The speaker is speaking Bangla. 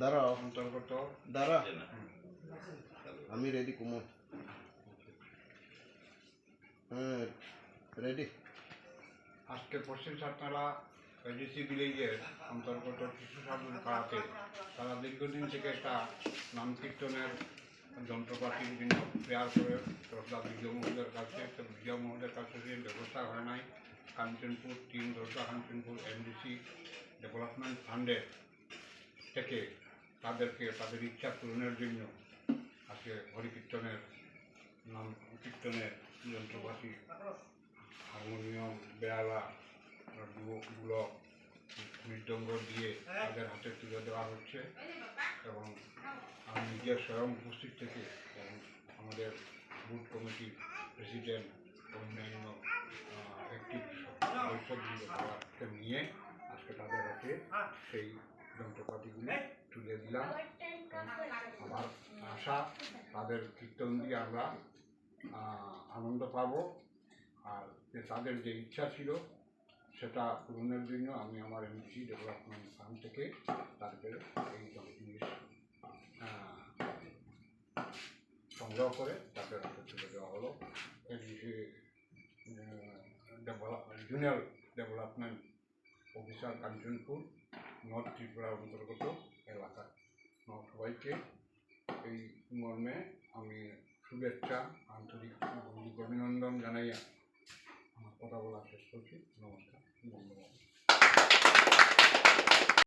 দাঁড়াও অন্তর্গত দাঁড়া আমি রেডি কুমো। হ্যাঁ রেডি আজকে পশ্চিম সাতনালা এডিসি ভিলেজের অন্তর্গত শিশু সাধন পাড়াতে তারা দীর্ঘদিন থেকে একটা নাম কীর্তনের যন্ত্রপাতি বিভিন্ন প্রেয়ার করে দশটা বিজয় মহোদয়ের কাছে তো বিজয় মহোদয়ের কাছে যে ব্যবস্থা হয় নাই কাঞ্চনপুর টিম দশটা কাঞ্চনপুর এনডিসি ডেভেলপমেন্ট ফান্ডের থেকে তাদেরকে, তাদের ইচ্ছা পূরণের জন্য আজকে হরিকীর্তনের নাম, কীর্তনের যন্ত্রপাতি, হারমোনিয়াম, বেয়ালা গুলো মৃদঙ্গ দিয়ে তাদের হাতে তুলে দেওয়া হচ্ছে এবং আমি নিজের স্বয়ং উপস্থিত থেকে আমাদের বুথ কমিটির প্রেসিডেন্ট, অন্যান্য একটি নিয়ে আজকে তাদের হাতে সেই যন্ত্রপাতিগুলো তুলে দিলাম। আমার আশা, তাদের কীর্তন দিয়ে আমরা আনন্দ পাব। আর তাদের যে ইচ্ছা ছিল, সেটা পূরণের জন্য আমি আমার এমসি ডেভেলপমেন্ট ফান্ড থেকে তাদের এই সব জিনিস সংগ্রহ করে তাদের হাতে তুলে দেওয়া হলো। Junior development officer Kanchanpur north Tripura অন্তর্গত এলাকা। সবাইকে এই মর্মে আমি শুভেচ্ছা, আন্তরিক অভিনন্দন জানাইয়া আমার কথা বলা শেষ করছি। নমস্কার ধন্যবাদ